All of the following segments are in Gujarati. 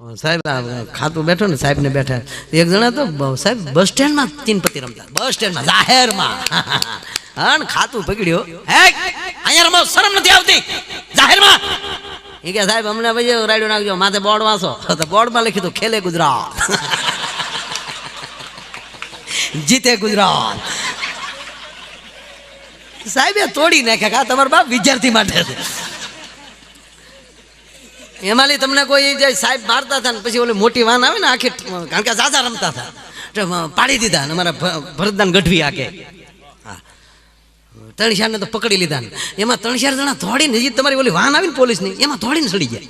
સાહેબ ખાતું બેઠો ને સાહેબ ને બેઠા. એક જણા તો સાહેબ, બસ સ્ટેન્ડમાં તીનપતિ રમતા. બસ સ્ટેન્ડમાં, જાહેરમાં. હા, ને ખાતું પકડ્યો. હે અહીંયા રમો, શરમ નથી આવતી. જાહેરમાં. એ કે, સાહેબ અમને પછી રાડ્યો નાખજો, માથે બોર્ડ વાંચો. તો બોર્ડમાં લખી દો ખેલે ગુજરાત. જીતે ગુજરાત. સાહેબે તોડી નાખ્યા તમારા બાપ વિદ્યાર્થી માટે એમાંલી તમને કોઈ જે સાહેબ મારતા હતા ને પછી ઓલી મોટી વાન આવે ને આખી, કારણ કે ઝાઝા રમતા હતા. પાડી દીધા ને અમારા ભરતદાન ગઢવી આકે ચારને તો પકડી લીધા ને. એમાં ત્રણ ચાર જણા દોડીને હજી તમારી ઓલી વાન આવી ને પોલીસની, એમાં દોડીને સડી જાય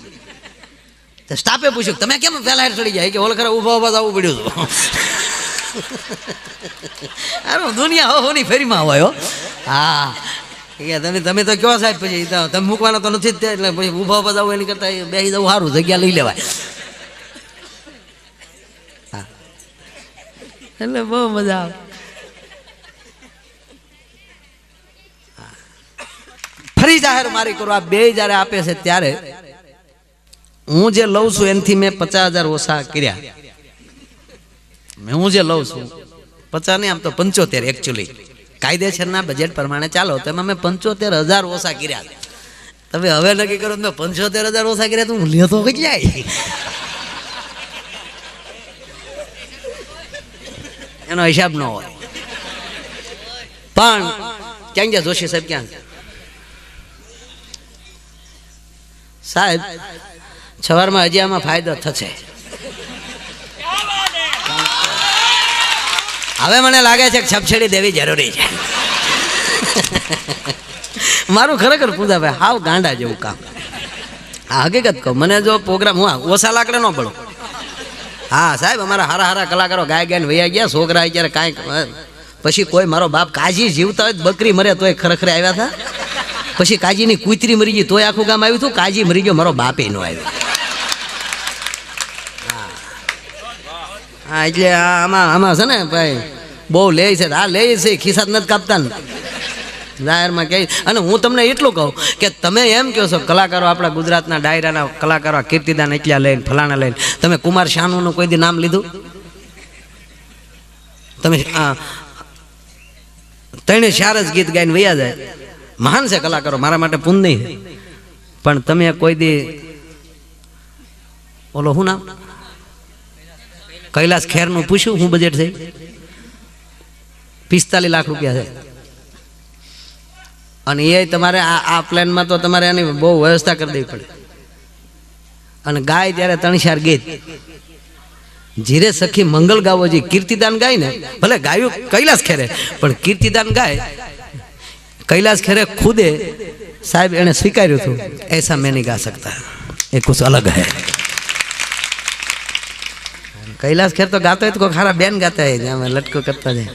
તો સ્ટાફે પૂછ્યું, તમે કેમ પહેલા હેર સડી જાય કે, ઓલ ખરા ઊભા ઊભા આવવું પડ્યું હતું. અરે દુનિયા હો, હોની ફેરીમાં હોય હા. તમે તમે તો કયો સાહેબ પછી? તમે મૂકવાના તો નથી એટલે પછી ઊભા ઊભા જવું એની કરતાં બેસી જવું સારું, જગ્યા લઈ લેવાય. એટલે બહુ મજા આવે. ફરી જાહેર મારી કરો, આ બે જ્યારે આપે છે ત્યારે, હું જે લઉં છું એનાથી મેં પચાસ હજાર ઓછા કર્યા. મેં હું જે લઉં છું, પચાસ નહીં, આમ તો પંચોતેર એકચ્યુઅલી કાયદેસરના બજેટ પ્રમાણે ચાલો, તો એમાં પંચોતેર હજાર ઓછા કર્યા. તમે હવે નક્કી કરો મેં પંચોતેર હજાર ઓછા કર્યા તો હું લેતો જાય. એનો હિસાબ ન હોય. પણ, ક્યાં ગયા જોશી સાહેબ ક્યાં? સાહેબ સવારમાં હજી આમાં ફાયદો થશે. હવે મને લાગે છે કે છપછેડી દેવી જરૂરી છે. મારું ખરેખર પૂજાભાઈ હાવ ગાંડા જેવું કામ. આ હકીકત કહું, મને જો પ્રોગ્રામ, હું ઓછા લાકડે ન પડો હા, સાહેબ, અમારા હારા હારા કલાકારો ગાય ગાયને વૈયા ગયા, છોકરા અત્યારે કાંઈક પછી કોઈ મારો બાપ કાજી જીવતા હોય બકરી મરે તોય ખરેખરે આવ્યા હતા. પછી કાજીની કૂતરી મરી ગઈ, તોય આખું ગામ આવ્યું હતું, કાજી મરી ગયો, મારો બાપે ન આવ્યો. હા, એટલે આમાં આમાં છે ને ભાઈ, બહુ લે છે. આ લે છે, ખિસ્સા નથી કાપતા ને. જાહેરમાં કહે અને હું તમને એટલું કહું કે તમે એમ કહો છો, કલાકારો આપણા ગુજરાતના ડાયરાના કલાકારો કીર્તિદાન એટલા લઈને, ફલાણા લઈને. તમે કુમાર શાનુનું કોઈ દી નામ લીધું? તમે તેણે ચાર ગીત ગાઈને વૈયા જાય. મહાન છે કલાકારો, મારા માટે પુણ્ય પણ તમે કોઈ દી ઓલો શું નામ? કૈલાસ ખેરનું પૂછ્યું, શું બજેટ છે? પિસ્તાલીસ લાખ રૂપિયા છે. અને એ તમારે આ આ પ્લેનમાં તો તમારે એની બહુ વ્યવસ્થા કરી દેવી પડે. અને ગાય ત્યારે ત્રણ ચાર ગીત. જીરે સખી મંગલ ગાવો જે કીર્તિદાન ગાય ને, ભલે ગાયું કૈલાસ ખેરે, પણ કીર્તિદાન ગાય, કૈલાસ ખેરે ખુદે સાહેબ એણે સ્વીકાર્યું હતું, એસા મેં નહીં ગા સકતા એ કુછ અલગ હૈ. કૈલાસ ખેર તો ગાતો હોય તો કોઈ ખારા બેન ગાતા હોય અમે લટકો કરતા જાય.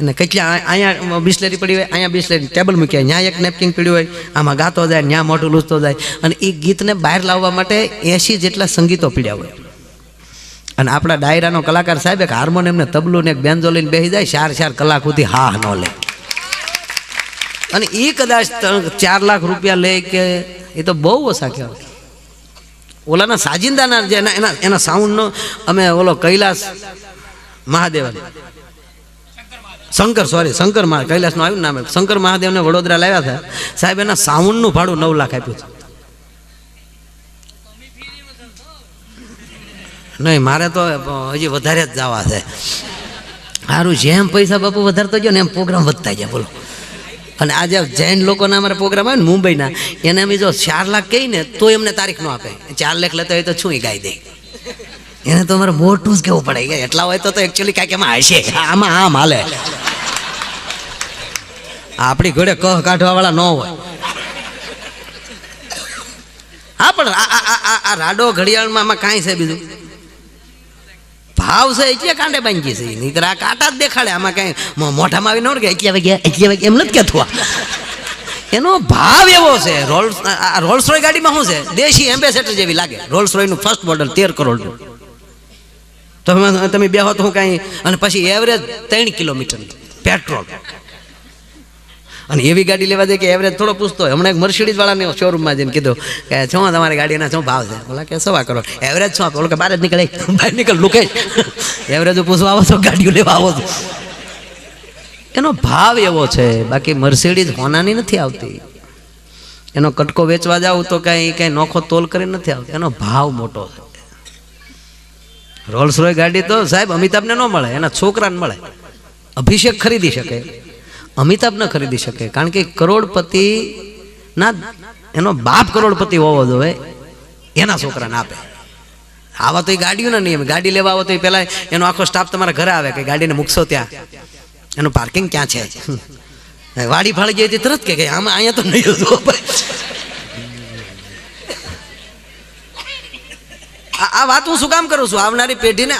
અને કેટલા અહીંયા બિસ્લેરી પડી હોય, અહીંયા બિસ્લેરી ટેબલ મૂક્યા ત્યાં એક નેપકિન પડ્યું હોય, આમાં ગાતો જાય ત્યાં મોઢું લૂસતો જાય. અને એ ગીતને બહાર લાવવા માટે એસી જેટલા સંગીતો પીડ્યા હોય. અને આપણા ડાયરાનો કલાકાર સાહેબ એક હાર્મોનિયમને તબલું ને એક બેન્જો લઈને બેસી જાય, ચાર ચાર કલાક સુધી હા ન લે. અને એ કદાચ ચાર લાખ રૂપિયા લે કે, એ તો બહુ ઓછા કહેવાય. ઓલાના સાજિંદાના જે એના એના સાઉન્ડનો અમે ઓલો કૈલાસ મહાદેવ શંકર સોરી શંકર મહા કૈલાસનું આવ્યું નામ. શંકર મહાદેવને વડોદરા લાવ્યા હતા. સાહેબ, એના સાઉન્ડનું ભાડું નવ લાખ આપ્યું છે. નહીં, મારે તો હજી વધારે જ જવા છે. સારું જેમ પૈસા બાપુ વધારતો ગયો ને એમ પ્રોગ્રામ વધતા જાય બોલો. અને આજે જૈન લોકોના અમારા પ્રોગ્રામ આવે ને, મુંબઈના, એને અમે જો ચાર લાખ કહી ને તો એમને તારીખ ન આપે. ચાર લાખ લેતા હોય તો શું ગાઈ દે? એને તો અમારે મોટું જ કેવું પડે. એટલા હોય તો તો એકચ્યુઅલી કાંઈક એમાં હશે આમાં આમ હાલે. આપણી ઘોડે કહ કાઢવા વાળા ન હોય. હા, પણ આ રાડો ઘડિયાળમાં આમાં કાંઈ છે બીજું? ભાવ છે એટલે કાંડે બાંધી છે. નહીં આ કાંટા જ દેખાડે. આમાં કાંઈ મોઢામાં આવી ન કે એટલે વાગ્યા એટલે વાગ્યા એમ નથી કહેતું. એનો ભાવ એવો છે. રોલ્સ રોલ્સ રોય ગાડીમાં શું છે? દેશી એમ્બેસેડર જેવી લાગે. રોલ્સ રોયનું ફર્સ્ટ મોડલ તેર કરોડનું તમે તમે બે હો તો હું કાંઈ અને પછી એવરેજ ત્રણ કિલોમીટર પેટ્રોલ અને એવી ગાડી લેવા દે કે એવરેજ થોડો પૂછતો હોય. હમણાં એક મર્સિડીઝ વાળાને શોરૂમમાં જઈને કીધું કે, છો તમારી ગાડીના શું ભાવ છે? બોલા કે સવા કરો એવરેજ શું આપે? કે બહાર જ નીકળે. બહાર નીકળ, લુકે એવરેજ પૂછવા આવો છો ગાડીઓ લેવા આવો. છો એનો ભાવ એવો છે, બાકી મર્સિડીઝ હોનાની નથી આવતી. એનો કટકો વેચવા જાવ તો કાંઈ કાંઈ નોખો તોલ કરીને નથી આવતો. એનો ભાવ મોટો છે. રોલ્સ રોય ગાડી તો સાહેબ અમિતાભને ન મળે, એના છોકરાને મળે. અભિષેક ખરીદી શકે. અમિતાભ ન ખરીદી શકે. કારણ કે કરોડપતિ ના એનો બાપ કરોડપતિ હોવો જોઈએ, એના છોકરાને આપે. આવા તો એ ગાડીઓના નિયમ. ગાડી લેવા આવો તો એ પહેલાં એનો આખો સ્ટાફ તમારા ઘરે આવે કે ગાડીને મૂકશો ત્યાં. એનું પાર્કિંગ ક્યાં છે? વાડી ફાળી ગઈ હતી તરત કે આમાં અહીંયા તો નહીં હતું. આ વાત હું શું કામ કરું છું? આવનારી પેઢીને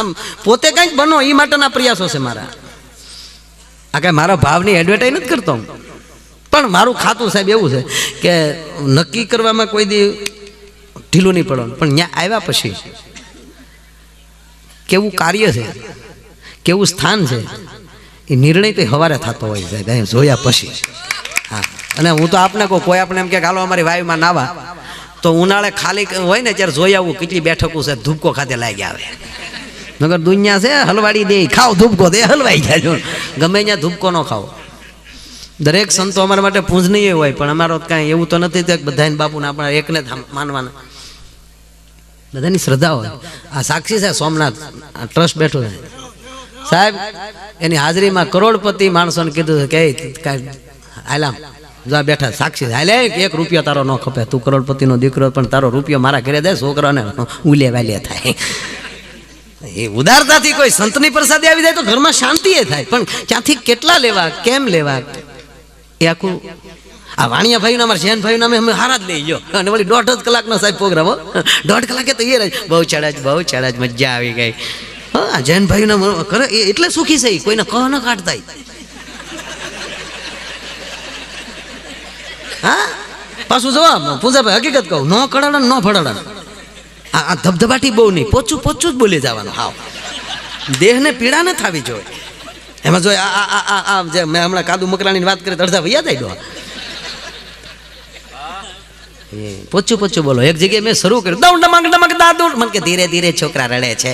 આમ પોતે કંઈક બનો એ માટેના પ્રયાસો છે મારા. આ કાંઈ મારા ભાવની એડવર્ટાઈઝ નથી કરતો પણ મારું ખાતું સાહેબ એવું છે કે નક્કી કરવામાં કોઈ દી ઢીલું નહીં પડવાનું. પણ ત્યાં આવ્યા પછી કેવું કાર્ય છે, કેવું સ્થાન છે, એ નિર્ણય તો હવારે થતો હોય સાહેબ, અહીં જોયા પછી. હા. અને હું તો આપને કહું, કોઈ આપણે એમ કે હાલો અમારી વાયુમાં નાવા, તો ઉનાળે ખાલી હોય ને, ત્યારે જોઈ આવું કેટલી બેઠકો છે, ધૂપકો ખાતે લાગી આવે નગર દુનિયા છે, હલવાડી દે ખાવ ધૂપકો દે, હલવાઈ જાય. ગમે ત્યાં ધૂપકો ન ખાઓ. દરેક સંતો અમારા માટે પૂજનીય હોય, પણ અમારો કાંઈ એવું તો નથી કે બધાને બાપુને આપણા એકને માનવાના. બધાની શ્રદ્ધા હોય. આ સાક્ષી છે સોમનાથ. આ ટ્રસ્ટ બેઠો છે. સાહેબ, એની હાજરીમાં કરોડપતિ માણસોને કીધું કે કાંઈ હાલામ જો બેઠા સાક્ષી. હાલે એક રૂપિયો તારો ન ખપે. તું કરોડપતિનો દીકરો, પણ તારો રૂપિયો મારા ઘરે દે, છોકરાને ઉલે વાલે થાય. એ ઉદારતાથી કોઈ સંતની પ્રસાદી આવી જાય તો ઘરમાં શાંતિ એ થાય. પણ ક્યાંથી કેટલા લેવા, કેમ લેવા? એ આખું આ વાણિયા ભાઈ અમારા જૈન ભાઈ નામે અમે હારા જ લઈ ગયો અને વળી દોઢ જ કલાકનો સાહેબ પ્રોગ્રામ, હો. દોઢ કલાકે તો એ રહે. બહુ ચડાજ બહુ ચડાજ, મજા આવી ગઈ. હા જૈન ભાઈના કરે, એ એટલે સુખી છે કોઈને કહ ન કાઢતા હા? પાછું જવાબ, પૂજાભાઈ, હકીકત કહું. ન કડાડા, ન ફડાડા. આ ધબધબાટી બહુ નહીં, પોચું પોચું જ બોલી જવાનું, હાવ. દેહને પીડા ન થવી જોઈએ. એમાં જો આ આ આ આ જે મેં હમણાં કાદુ મકરાણીની વાત કરી અડધા વૈયા થઈ ગયો પોચું પોચું બોલો. એક જગ્યાએ મેં શરૂ કર્યું દઉં ડમક ડમક દાદુ. મને કે ધીરે ધીરે છોકરા રડે છે.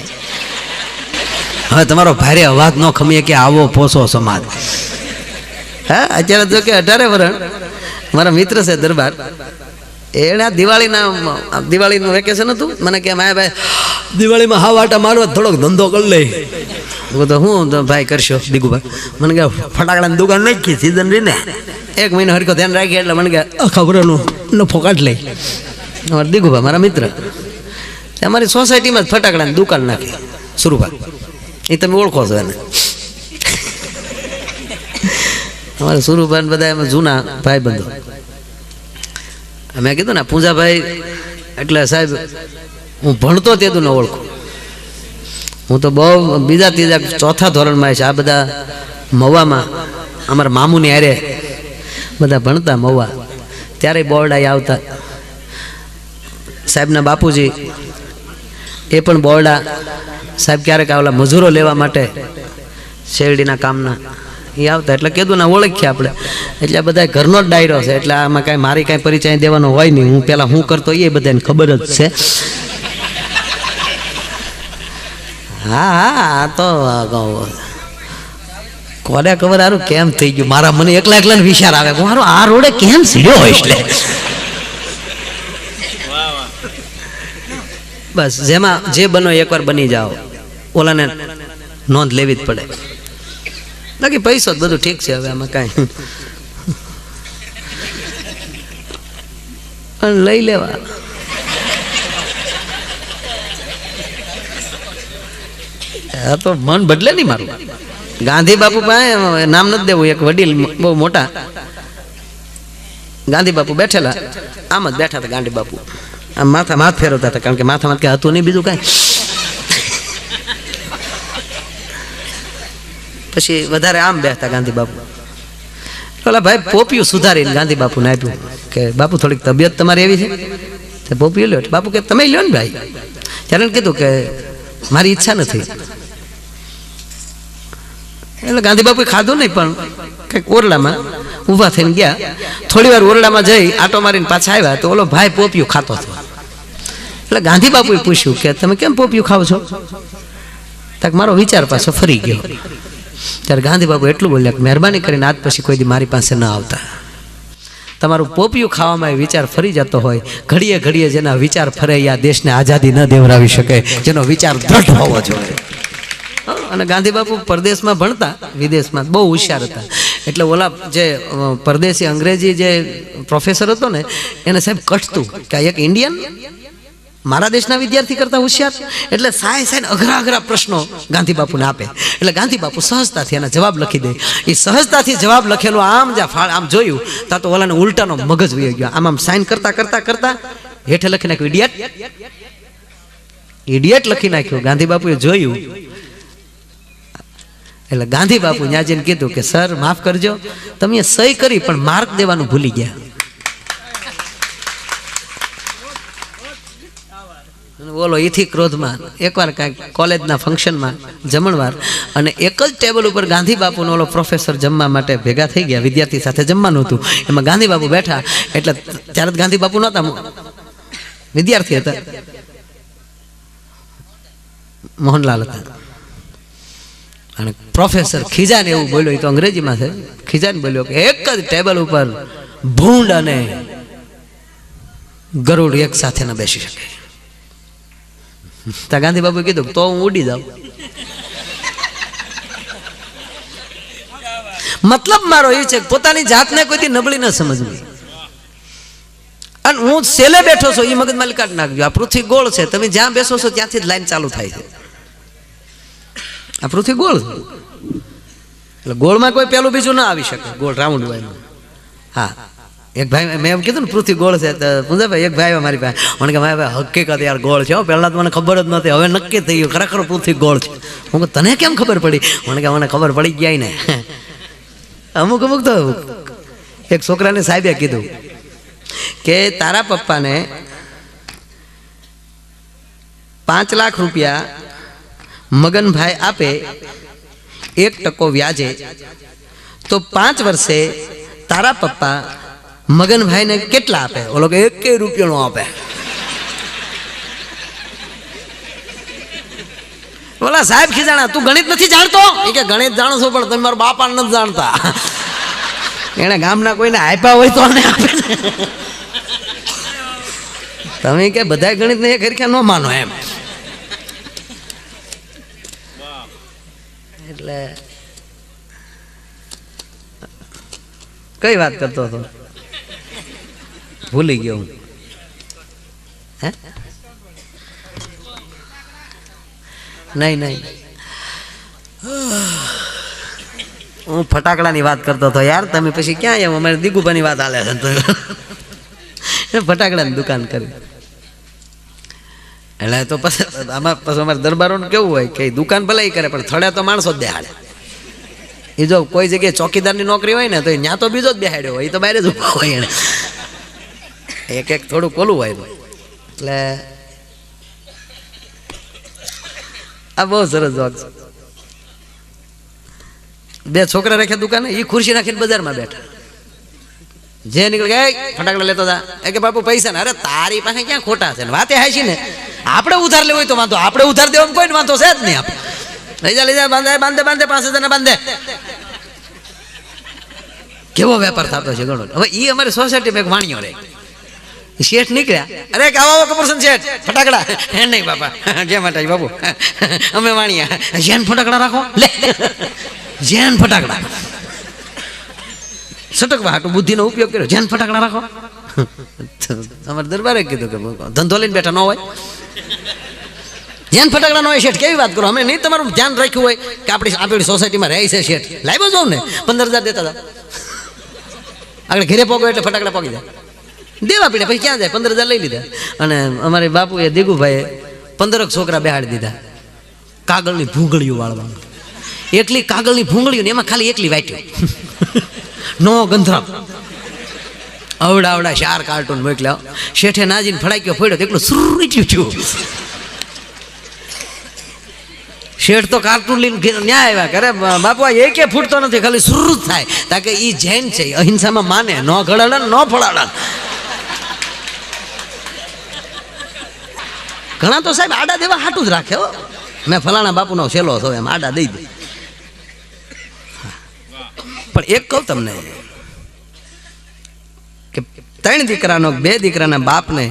હવે તમારો ભારે અવાજ ન ખમીએ કે આવો પોસો સમાજ. હા, અત્યારે જો કે અઢારે વરણ, મારા મિત્ર છે દરબાર. એણે દિવાળીના દિવાળીનું વેકેશન હતું? મને કે માયા ભાઈ દિવાળીમાં હાવ આટા મારવા થોડોક ધંધો કરી લઈ હું તો હું ભાઈ કરશો દીગુભાઈ મને કે ફટાકડાની દુકાન નાખી સીઝન રહીને એક મહિનો હરકો ધ્યાન રાખી એટલે મને કે ખબરનું નફો કાઢ લઈ અમારા દીગુભાઈ મારા મિત્ર અમારી સોસાયટીમાં જ ફટાકડાની દુકાન નાખી સુરુભાઈ એ તમે ઓળખો છો એને. અમારે સુરુભાઈ બધા એમાં જૂના ભાઈ બંધો મેં કીધું ને, પૂજાભાઈ, એટલે સાહેબ, હું ભણતો તે તું ન ઓળખું. હું તો બહુ બીજા ત્રીજા ચોથા ધોરણમાં છે આ બધા મવામાં અમારા મામુની હારે બધા ભણતા મવા ત્યારે બોરડાઈ આવતા. સાહેબના બાપુજી, એ પણ બોરડા. સાહેબ ક્યારેક આવેલા મજૂરો લેવા માટે શેરડીના કામના. એ આવતા. એટલે કીધું ને ઓળખ્યા આપણે. એટલે બધા ઘરનો જ ડાયરો છે. એટલે આમાં કાંઈ મારી કાંઈ પરિચય દેવાનો હોય નહીં. હું પહેલાં હું કરતો એ બધાને ખબર જ છે. હા હા તો કોને ખબર હારું કેમ થઈ ગયું? મારા મને એકલા એકલા વિચાર આવે. મારો આ રોડે કેમ સીડ્યો હોય એટલે? બસ, જેમાં જે બનો એકવાર બની જાઓ. ઓલાને નોંધ લેવી જ પડે. બાકી પૈસો બધું ઠીક છે હવે આમાં કાંઈ. પણ લઈ લેવા. આ તો મન બદલે નહીં મારું. ગાંધી બાપુ પાસે નામ નથી દેવું, એક વડીલ બહુ મોટા. ગાંધી બાપુ બેઠેલા. આમ જ બેઠા હતા ગાંધી બાપુ. આમ માથા, માથ ફેરવતા હતા, કારણ કે માથામાં કે હતું નહીં બીજું કાંઈ. પછી વધારે આમ બેસતા ગાંધી બાપુ. ઓલા ભાઈ પોપિયું સુધારીને ગાંધી બાપુને આપ્યું કે, બાપુ, થોડીક તબિયત તમારી એવી છે? તે પોપિયું લ્યો, બાપુ, કે તમે લ્યો ને ભાઈ. ત્યારે કીધું કે, મારી ઈચ્છા નથી. એટલે ગાંધી બાપુએ ખાધું નહીં, પણ કંઈક ઓરડામાં ઊભા થઈને ગયા. થોડી વાર ઓરડામાં જઈ, આટો મારીને પાછા આવ્યા તો ઓલો ભાઈ પોપિયું ખાતો હતો. એટલે ગાંધી બાપુએ પૂછ્યું કે, તમે કેમ પોપિયું ખાવ છો? તક મારો વિચાર પાછો ફરી ગયો. ત્યારે ગાંધી બાપુ એટલું બોલ્યા કે મહેરબાની કરીને આજ પછી કોઈ દી મારી પાસે ન આવતા. તમારું પોપિયું ખાવામાં એ વિચાર ફરી જતો હોય, ઘડીએ ઘડીએ જેના વિચાર ફરે આ દેશને આઝાદી ન દેવરાવી શકે, જેનો વિચાર દ્રઢ હોવો જોઈએ. અને ગાંધી બાપુ પરદેશમાં ભણતા, વિદેશમાં બહુ હોશિયાર હતા. એટલે ઓલા જે પરદેશી અંગ્રેજી જે પ્રોફેસર હતો ને, એને સાહેબ કઠતું કે એક ઇન્ડિયન મારા દેશના વિદ્યાર્થી કરતા હોશિયાર? એટલે સાય સાય અઘરા અઘરા પ્રશ્નો ગાંધી બાપુને આપે. એટલે ગાંધી બાપુ સહજતાથી એના જવાબ લખી દે. એ સહજતાથી જવાબ લખેલો આમ જ્યાં ફાળ આમ જોયું, તા તો ઓલાને ઉલટાનો મગજ વહી ગયો. આમ આમ સાઇન કરતા કરતા કરતા હેઠે લખી નાખ્યું ઇડિયટ ઇડિયટ લખી નાખ્યું. ગાંધી બાપુએ જોયું. એટલે ગાંધી બાપુ ત્યાં કીધું કે સર માફ કરજો. તમે સહી કરી, પણ માર્ક દેવાનું ભૂલી ગયા. અને ઈથી ક્રોધમાં. એકવાર કાંઈક કોલેજના ફંક્શનમાં જમણવાર અને એક જ ટેબલ ઉપર ગાંધી બાપુનો ઓલો પ્રોફેસર જમવા માટે ભેગા થઈ ગયા, વિદ્યાર્થી સાથે જમવાનું હતું. એમાં ગાંધી બાપુ બેઠા, એટલે ત્યારે જ ગાંધી બાપુ નહોતા વિદ્યાર્થી હતા. મોહનલાલ હતા. અને પ્રોફેસર ખીજાને એવું બોલ્યો એ તો અંગ્રેજીમાં છે. ખીજાને બોલ્યો કે એક જ ટેબલ ઉપર ભૂંડ અને ગરુડ એક સાથે ન બેસી શકે. ત્યાં ગાંધી બાબુએ કીધું તો હું ઉડી જાઉં. મતલબ મારો એ છે પોતાની જાતને કોઈથી નબળી ન સમજવી. અને હું સેલે બેઠો છું એ મગજમાં કાઢી નાખજો. આ પૃથ્વી ગોળ છે. તમે જ્યાં બેસો છો ત્યાંથી જ લાઈન ચાલુ થાય છે. આ પૃથ્વી ગોળ એટલે ગોળમાં કોઈ પેલું બીજું ના આવી શકે. ગોળ રાઉન્ડ હોય હા. એક ભાઈ, મેં એમ કીધું ને, પૃથ્વી ગોળ છે, તો એક ભાઈ મારી પાસે. મને કે, મારી ભાઈ, હકીકત યાર ગોળ છે પહેલાં તો મને ખબર જ નહોતી, હવે નક્કી થઈ ગયું, ખરેખર પૃથ્વી ગોળ છે. હું કે તને કેમ ખબર પડી? મને કે, મને ખબર પડી ગયા ને. અમુક અમુક તો એક છોકરાને સાહેબે કીધું કે, તારા પપ્પાને પાંચ લાખ રૂપિયા મગનભાઈ આપે, એક ટકો વ્યાજે. તો પાંચ વર્ષે તારા પપ્પા મગનભાઈને કેટલા આપે? ઓલો કે એક રૂપિયાનો આપે. ઓલા સાહેબ ખીજાણા, તું ગણિત નથી જાણતો? એ કે, ગણિત જાણો છો, પણ તમે મારા બાપા નથી જાણતા. એને ગામના કોઈને આપ્યા હોય તો આને આપે તમે કે બધા ગણિત ને એક હરખ્યા ન માનો એમ. એટલે કઈ વાત કરતો હતો? ભૂલી ગયો હું. હે? નહીં નહીં. હું ફટાકડાની વાત કરતો હતો યાર. તમે પછી ક્યાં એમ? અમારે દીગુભાની વાત હાલે છે તો. ફટાકડાની દુકાન કરી. એટલે તો પછી આમાં પછી અમારે દરબારોનું કેવું હોય કે દુકાન ભલે કરે, પણ થડે તો માણસો જ બેહાડે. એ જો કોઈ જગ્યાએ ચોકીદારની નોકરી હોય ને, તો ત્યાં તો બીજો જ બેહાડ્યો હોય. એ તો બહાર જ ઊભો હોય એને. એક એક થોડું કોલું હોય એટલે આ બહુ સરસ જોગ છે. બે છોકરા રાખ્યા દુકાને એ ખુરશી નાખીને બજારમાં બેઠા. જે નીકળે કે ફટાકડા લેતો હતા એ કે, બાપુ, પૈસા ને. અરે, તારી પાસે ક્યાં ખોટા છે? ને હાય છે ને. આપણે ઉધાર લેવો હોય તો વાંધો. આપણે ઉધાર દેવામાં કોઈ વાંધો છે જ નહીં આપણે. લઈ જા બાંધે બાંધે બાંધે પાસે તને બાંધે. કેવો વેપાર થતો છે ઘણો હવે એ અમારી સોસાયટીમાં એક વાણિયો રહે. શેઠ નીકળ્યા? અરે કે આવો આવો કપૂરસન શેઠ. ફટાકડા. હે નહીં, બાપા. જય માતાજી, બાપુ. અમે વાણિયા. જેન ફટાકડા રાખો. લે. જેન ફટાકડા. સટકવા હાટું બુદ્ધિનો ઉપયોગ કર્યો. જેન ફટાકડા રાખો. અમારે દરબારે કીધું કે ધંધો લઈને બેઠા ન હોય. જેન ફટાકડા ન હોય શેઠ, કેવી વાત કરો? અમે નહીં, તમારું ધ્યાન રાખ્યું હોય કે આપણી આપણી સોસાયટીમાં રહે છે શેઠ. લાવ્યો જાઉં ને. પંદર હજાર દેતા હતા આગળ ઘરે પોગો એટલે ફટાકડા પોગી જાય. દેવા પીડ્યા પછી ક્યાં જાય? પંદર હજાર લઈ લીધા. અને અમારે બાપુએ દીગુભાઈએ પંદરક છોકરા બેહાડી દીધા. કાગળની ભૂંગળીઓ વાળવાનું એકલી કાગળની ભૂંગળીઓ ને એમાં ખાલી એકલી વાટ્યું નો ગંધરામ અવડા અવડા ચાર કાર્ટૂન મોકલ્યા. શેઠે નાજીને ફડાક્યો ફોડ્યો એટલું સુરચ્યું છું શેઠ તો કાર્ટૂન લઈને ન્યા આવ્યા. કરે બાપુ આ એકે ફૂટતો નથી, ખાલી સુરુ થાય. તાકે કે ઈ જૈન છે અહિંસામાં માને. ન ઘડાડે ન ફળાડે ઘણા તો સાહેબ આડા દેવા હાટું જ રાખે હો. મેં ફલાણા બાપુનો છેલ્લો છો એમ, આડા દઈ દે. પણ એક કહું તમને કે ત્રણ દીકરાનો, બે દીકરાના બાપને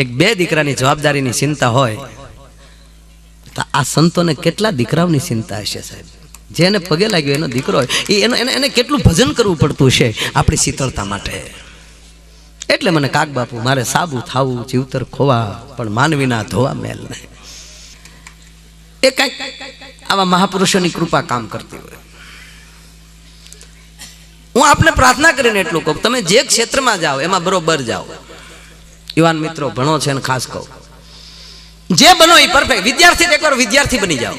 એક બે દીકરાની જવાબદારીની ચિંતા હોય, તો આ સંતોને કેટલા દીકરાઓની ચિંતા હશે સાહેબ? જેને પગે લાગ્યો એનો દીકરો હોય, એ એનો એને એને કેટલું ભજન કરવું પડતું છે આપણી શીતળતા માટે? એટલે મને કાક બાપુ, મારે સાબુ થાવું જીવતર ખોવા, પણ માનવીના ધોવા મેલ નહીં. એ કાંઈક આવા મહાપુરુષોની કૃપા કામ કરતી હોય. હું આપને પ્રાર્થના કરીને એટલું કહું તમે જે ક્ષેત્રમાં જાઓ, એમાં બરોબર જાઓ. યુવાન મિત્રો, ભણો છે ને ખાસ કહું. જે બનો એ પરફેક્ટ વિદ્યાર્થી એકવાર વિદ્યાર્થી બની જાઓ.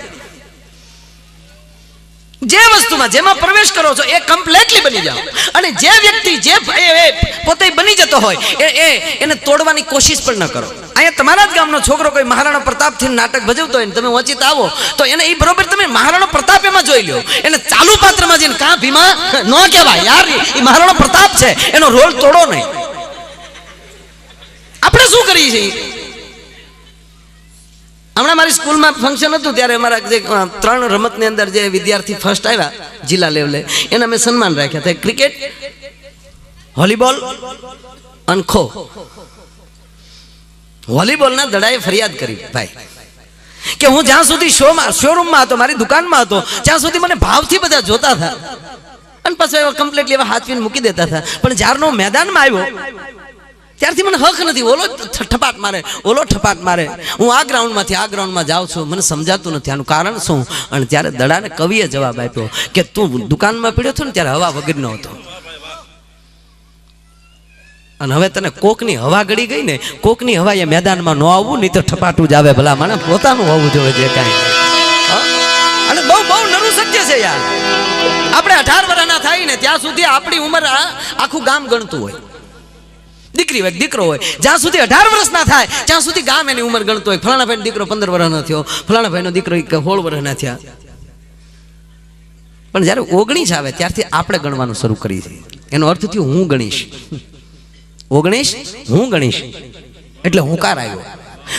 જે વસ્તુમાં જેમાં પ્રવેશ કરો છો, એ કમ્પ્લીટલી બની જાઓ. અને જે વ્યક્તિ જે પોતે બની જતો હોય, એ એને તોડવાની કોશિશ પણ ન કરો. અહીંયા તમારા જ ગામનો છોકરો કોઈ મહારાણા પ્રતાપથી નાટક ભજવતો હોય ને તમે વંચિત આવો, તો એને એ બરોબર તમે મહારાણા પ્રતાપ એમાં જોઈ લો એને ચાલુ પાત્રમાં જઈને કાં ભીમા ન કહેવાય. યાર એ મહારાણા પ્રતાપ છે, એનો રોલ તોડો નહીં. આપણે શું કરીએ છીએ? હમણાં મારી સ્કૂલમાં ફંક્શન હતું ત્યારે અમારા જે ત્રણ રમતની અંદર જે વિદ્યાર્થી ફર્સ્ટ આવ્યા, જિલ્લા લેવલે. એના મેં સન્માન રાખ્યા હતા. ક્રિકેટ વોલીબોલ અને ખો. વોલીબોલના દડાએ ફરિયાદ કરી. ભાઈ, કે હું જ્યાં સુધી શોમાં શોરૂમમાં હતો, મારી દુકાનમાં હતો, ત્યાં સુધી મને ભાવથી બધા જોતા હતા. અને પછી કમ્પ્લીટલી એવા હાથવીને મૂકી દેતા હતા. પણ જ્યારનો મેદાનમાં આવ્યો ત્યારથી મને હક નથી. ઓલો ઠપાટ મારે. ઓલો ઠપાટ મારે. હું આ ગ્રાઉન્ડમાંથી, આ ગ્રાઉન્ડમાં જાઉં છું. મને સમજાતું નથી. આનું કારણ શું? અને ત્યારે દડાને કવિએ જવાબ આપ્યો કે તું દુકાનમાં પીડ્યો હતો ને ત્યારે હવા વગરનો હતો. અને હવે તને કોકની હવા ગળી ગઈ ને, કોકની હવા એ મેદાનમાં ન આવવું, નહીં તો ઠપાટું જ આવે ભલા મને પોતાનું હોવું જોઈએ જે કાંઈ. અને બહુ બહુ નરું સત્ય છે યાર. આપણે અઢાર વર્ષના થાય ને, ત્યાં સુધી આપણી ઉંમર આખું ગામ ગણતું હોય. દીકરી હોય દીકરો હોય. જ્યાં સુધી અઢાર વર્ષના થાય, ત્યાં સુધી ગામ એની ઉંમર ગણતો હોય. ફલાણા ભાઈ દીકરો પંદર વર્ષનો થયો. ફલાણા ભાઈનો દીકરો સોળ વર્ષના થયા. પણ જ્યારે ઓગણીસ આવે, ત્યારથી આપણે ગણવાનું શરૂ કરીએ છીએ. એનો અર્થ થયો, હું ગણીશ. ઓગણીસ, હું ગણીશ. એટલે હુંકાર આવ્યો.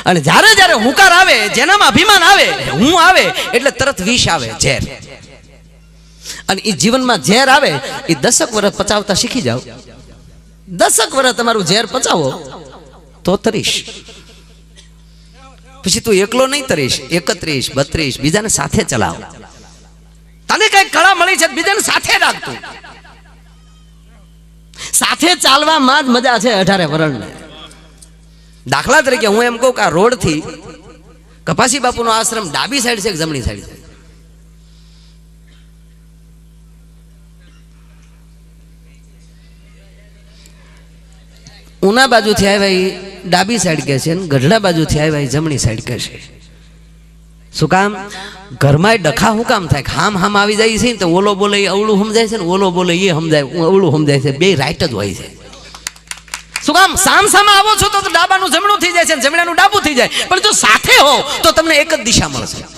અને જ્યારે જ્યારે હુંકાર આવે, જેનામાં અભિમાન આવે, હું આવે, એટલે તરત વિષ આવે, ઝેર. અને એ જીવનમાં ઝેર આવે એ દસક વર્ષ પચાવતા શીખી જાઓ. દસક વર્ષ તમારું ઝેર પચાવો, તો તરીશ. પછી તું એકલો નહીં તરીશ, એકત્રીસ, બત્રીસ, બીજાને સાથે ચલાવ. તને કઈ કળા મળી છે બીજાને સાથે રાખતું સાથે ચાલવામાં જ મજા છે અઢારે વરણને. દાખલા તરીકે હું એમ કહું કે આ રોડથી કપાસી બાપુનો આશ્રમ ડાબી સાઈડ છે કે જમણી સાઈડ છે? ઉના બાજુથી આવ્યા એ ડાબી સાઈડ કહે છે ગઢડા બાજુથી આવ્યા એ જમણી સાઈડ કહે છે. શું કામ? ઘરમાં ડખા હું કામ થાય? હામ હામ આવી જાય છે ને તો ઓલો બોલે એ અવળું સમજાય છે ને, ઓલો બોલે એ સમજાય અવળું સમજાય છે, બે રાઈટ જ હોય છે. શું કામ? સામ સામે આવો છો તો ડાબાનું જમણું થઈ જાય છે જમણાનું ડાબું થઈ જાય. પણ જો સાથે હો, તો તમને એક જ દિશા મળશે.